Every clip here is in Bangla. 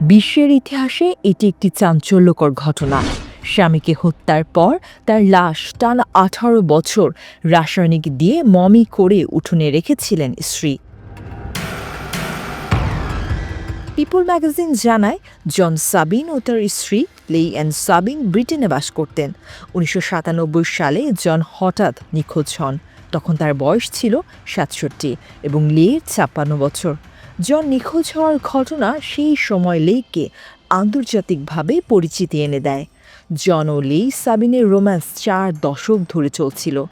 বিশ্বের ইতিহাসে এটি একটি চাঞ্চল্যকর ঘটনা। স্বামীকে হত্যার পর তার লাশ টানা আঠারো বছর রাসায়নিক দিয়ে মমি করে উঠোনে রেখেছিলেন স্ত্রী। পিপল ম্যাগাজিন জানায়, জন সাবিন ও তার স্ত্রী লেই অ্যান্ড সাবিন ব্রিটেনে বাস করতেন। উনিশশো সাতানব্বই সালে জন হঠাৎ নিখোঁজ হন। তখন তার বয়স ছিল সাতষট্টি এবং লের ছাপ্পান্ন বছর। জন নিখোঁজ হওয়ার ঘটনা সেই সময় লেইকে আন্তর্জাতিকভাবে পরিচিতি এনে দেয়। জন ও লেই সাবিনের রোম্যান্স চার দশক ধরে চলছিল।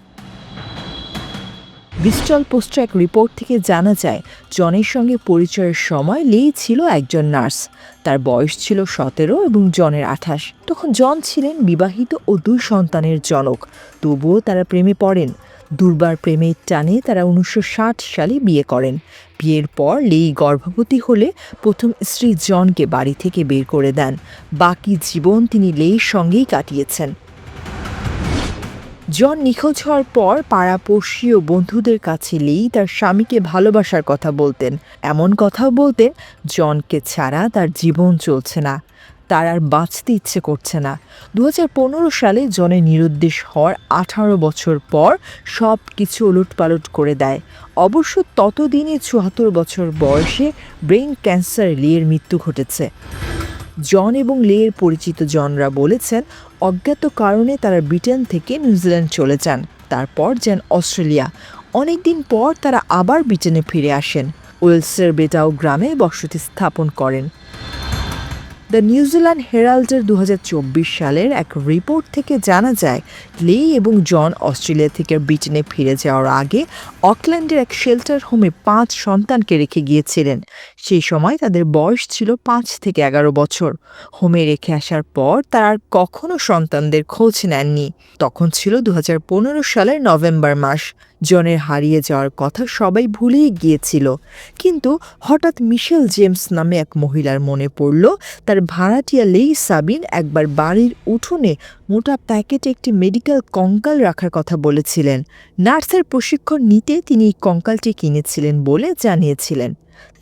বিস্টল পোস্টের এক রিপোর্ট থেকে জানা যায়, জনের সঙ্গে পরিচয়ের সময় লেই ছিল একজন নার্স। তার বয়স ছিল সতেরো এবং জনের আঠাশ। তখন জন ছিলেন বিবাহিত ও দুই সন্তানের জনক। তবুও তারা প্রেমে পড়েন। দুর্বার প্রেমের টানে তারা উনিশশো ষাট সালে বিয়ে করেন। বিয়ের পর লেই গর্ভবতী হলে প্রথম স্ত্রী জনকে বাড়ি থেকে বের করে দেন। বাকি জীবন তিনি লেইর সঙ্গেই কাটিয়েছেন। জন নিখোঁজ হওয়ার পর পাড়াপড়শি ও বন্ধুদের কাছে লেই তার স্বামীকে ভালোবাসার কথা বলতেন। এমন কথাও বলতেন, জনকে ছাড়া তার জীবন চলছে না। তার আর বাঁচতে ইচ্ছে করছে না। দু হাজার পনেরো সালে জনের নিরুদ্দেশ হওয়ার আঠারো বছর পর সব কিছু ওলটপালট করে দেয়। অবশ্য ততদিনে চুয়াত্তর বছর বয়সে ব্রেন ক্যান্সার লিয়ের মৃত্যু ঘটেছে। জন এবং লের পরিচিত জনরা বলেছেন, অজ্ঞাত কারণে তারা ব্রিটেন থেকে নিউজিল্যান্ড চলে যান, তারপর যান অস্ট্রেলিয়া। অনেকদিন পর তারা আবার ব্রিটেনে ফিরে আসেন। ওয়েলসের বেটাও গ্রামে বসতি স্থাপন করেন। দ্য নিউজিল্যান্ড হেরাল্ডের দু হাজার চব্বিশ সালের এক রিপোর্ট থেকে জানা যায়, লে এবং জন অস্ট্রেলিয়া থেকে ব্রিটেনে ফিরে যাওয়ার আগে অকল্যান্ডের এক শেল্টার হোমে পাঁচ সন্তানকে রেখে গিয়েছিলেন। সেই সময় তাদের বয়স ছিল পাঁচ থেকে এগারো বছর। হোমে রেখে আসার পর তারা আর কখনো সন্তানদের খোঁজ নেননি। তখন ছিল দু হাজার পনেরো সালের নভেম্বর মাস। জনের হারিয়ে যাওয়ার কথা সবাই ভুলেই গিয়েছিল। কিন্তু হঠাৎ মিশেল জেমস নামে এক মহিলার মনে পড়ল, তার ভাড়াটিয়া লেই সাবিন একবার বাড়ির উঠোনে মোটা প্যাকেটে একটি মেডিকেল কঙ্কাল রাখার কথা বলেছিলেন। নার্সের প্রশিক্ষণ নিতে তিনি এই কঙ্কালটি কিনেছিলেন বলে জানিয়েছিলেন।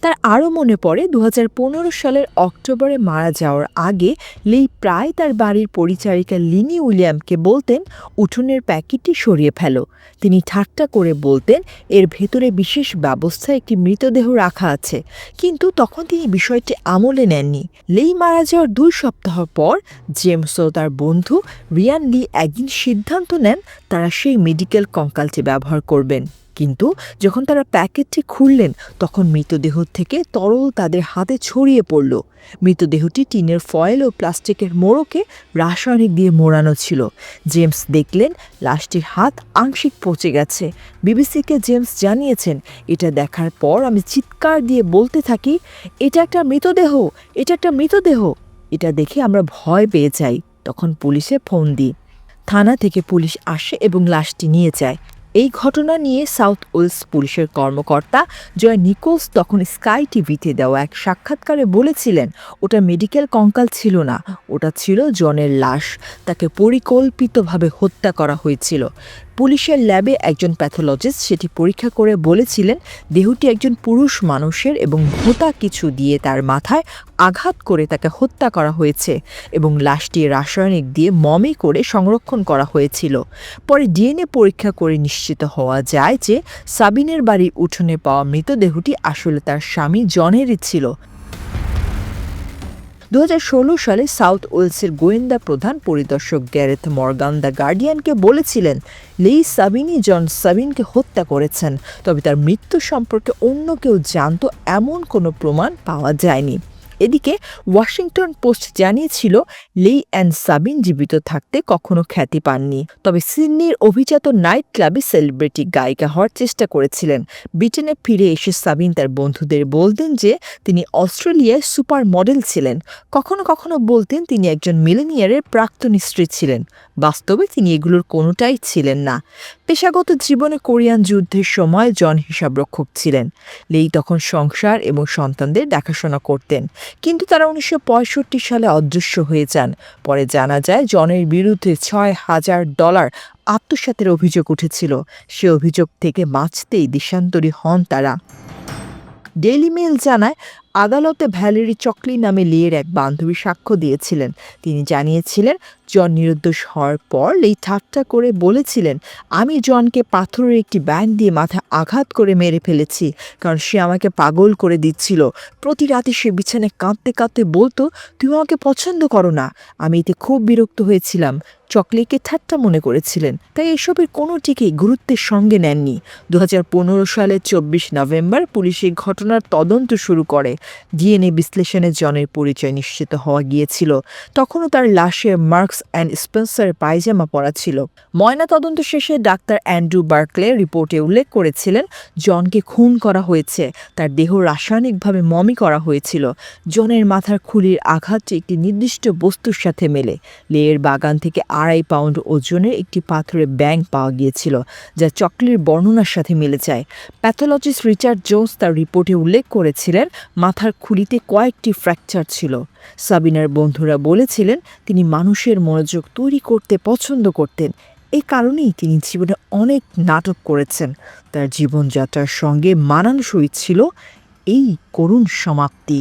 তার আরও মনে পড়ে দু হাজার পনেরো সালের অক্টোবরে মারা যাওয়ার আগে লেই প্রায় তার বাড়ির পরিচারিকা লিনি উইলিয়ামকে বলতেন, উঠোনের প্যাকেটটি সরিয়ে ফেলো। তিনি ঠাট্টা করে বলতেন, এর ভেতরে বিশেষ ব্যবস্থায় একটি মৃতদেহ রাখা আছে। কিন্তু তখন তিনি বিষয়টি আমলে নেননি। লেই মারা যাওয়ার দুই সপ্তাহ পর জেমস ও তার বন্ধু রিয়ান লি একদিন সিদ্ধান্ত নেন তারা সেই মেডিকেল কঙ্কালটি ব্যবহার করবেন। কিন্তু যখন তারা প্যাকেটটি খুললেন, তখন মৃতদেহ থেকে তরল তাদের হাতে ছড়িয়ে পড়ল। মৃতদেহটি টিনের ফয়েল ও প্লাস্টিকের মোড়কে রাসায়নিক দিয়ে মোড়ানো ছিল। জেমস দেখলেন, লাশটির হাত আংশিক পচে গেছে। বিবিসিকে জেমস জানিয়েছেন, এটা দেখার পর আমি চিৎকার দিয়ে বলতে থাকি, এটা একটা মৃতদেহ, এটা একটা মৃতদেহ। এটা দেখে আমরা ভয় পেয়ে যাই। তখন পুলিশে ফোন দিই। থানা থেকে পুলিশ আসে এবং লাশটি নিয়ে যায়। এই ঘটনা নিয়ে সাউথ ওয়েলস পুলিশের কর্মকর্তা জয় নিকোলস তখন স্কাই টিভিতে দেওয়া এক সাক্ষাৎকারে বলেছিলেন, ওটা মেডিকেল কঙ্কাল ছিল না, ওটা ছিল জনের লাশ। তাকে পরিকল্পিতভাবে হত্যা করা হয়েছিল। পুলিশের ল্যাবে একজন প্যাথোলজিস্ট সেটি পরীক্ষা করে বলেছিলেন দেহটি একজন পুরুষ মানুষের এবং ভোতা কিছু দিয়ে তার মাথায় আঘাত করে তাকে হত্যা করা হয়েছে এবং লাশটি রাসায়নিক দিয়ে মমে করে সংরক্ষণ করা হয়েছিল। পরে ডিএনএ পরীক্ষা করে নিশ্চিত হওয়া যায় যে সাবিনের বাড়ির উঠোনে পাওয়া মৃতদেহটি আসলে তার স্বামী জনেরই ছিল। দু হাজার ষোলো সালে সাউথ ওয়েলসের গোয়েন্দা প্রধান পরিদর্শক গ্যারেথ মর্গান দ্য গার্ডিয়ানকে বলেছিলেন, লেই সাবিনি জন সাবিনকে হত্যা করেছেন, তবে তার মৃত্যু সম্পর্কে অন্য কেউ জানত এমন কোনো প্রমাণ পাওয়া যায়নি। এদিকে ওয়াশিংটন পোস্ট জানিয়েছিল, লেই অ্যান্ড সাবিন জীবিত থাকতে কখনো খ্যাতি পাননি। তবে সিডনির অভিজাত নাইট ক্লাবে সেলিব্রিটি গায়িকা হওয়ার চেষ্টা করেছিলেন। ব্রিটেনে ফিরে এসে সাবিন তার বন্ধুদের বলতেন যে, তিনি অস্ট্রেলিয়ায় সুপার মডেল ছিলেন। কখনো কখনো বলতেন তিনি একজন মিলেনিয়ারের প্রাক্তন স্ত্রী ছিলেন। বাস্তবে তিনি এগুলোর কোনোটাই ছিলেন না। পেশাগত জীবনে কোরিয়ান যুদ্ধের সময় জন হিসাবরক্ষক ছিলেন। লেই তখন সংসার এবং সন্তানদের দেখাশোনা করতেন। কিন্তু তারা উনিশশো পঁয়ষট্টি সালে অদৃশ্য হয়ে যান। পরে জানা যায়, জনের বিরুদ্ধে ছয় হাজার ডলার আত্মসাতের অভিযোগ উঠেছিল। সে অভিযোগ থেকে বাঁচতেই দেশান্তরী হন তারা। ডেইলি মেল জানায়, আদালতে ভ্যালেরি চকলি নামে লিয়ের এক বান্ধবী সাক্ষ্য দিয়েছিলেন। তিনি জানিয়েছিলেন, জন নিরুদ্দোষ হওয়ার পর লি ঠাট্টা করে বলেছিলেন, আমি জনকে পাথরের একটি ব্যান্ড দিয়ে মাথায় আঘাত করে মেরে ফেলেছি, কারণ সে আমাকে পাগল করে দিচ্ছিল। প্রতি রাতে সে বিছানায় কাঁদতে কাঁদতে বলতো তুমি আমাকে পছন্দ করো না। আমি এতে খুব বিরক্ত হয়েছিলাম। চকলেটকে ঠাট্টা মনে করেছিলেন। তাই এসবের কোনোটিকেই গুরুত্বের সঙ্গে নেননি। দু হাজার পনেরো সালের চব্বিশ নভেম্বর পুলিশ এই ঘটনার তদন্ত শুরু করে। ডিএনএ বিশ্লেষণে জনের পরিচয় নিশ্চিত হওয়া গিয়েছিল। তখনও তার লাশে মার্কস অ্যান্ড স্পেন্সার পায়জামা পরা ছিল। ময়না তদন্ত শেষে ডাক্তার অ্যান্ড্রু বার্কলে রিপোর্টে উল্লেখ করেছিলেন, জনকে খুন করা হয়েছে, তার দেহ রাসায়নিকভাবে মমি করা হয়েছিল। জনের মাথার খুলির আঘাতটি একটি নির্দিষ্ট বস্তুর সাথে মেলে। লেয়ের বাগান থেকে আড়াই পাউন্ড ওজনের একটি পাথরের ব্যাং পাওয়া গিয়েছিল, যা চকলের বর্ণনার সাথে মিলে যায়। প্যাথোলজিস্ট রিচার্ড জোন্স তার রিপোর্টে উল্লেখ করেছিলেন, মাথার খুলিতে কয়েকটি ফ্র্যাকচার ছিল। সাবিনার বন্ধুরা বলেছিলেন, তিনি মানুষের মনোযোগ তৈরি করতে পছন্দ করতেন। এ কারণেই তিনি জীবনে অনেক নাটক করেছেন। তার জীবনযাত্রার সঙ্গে মানানসই ছিল এই করুণ সমাপ্তি।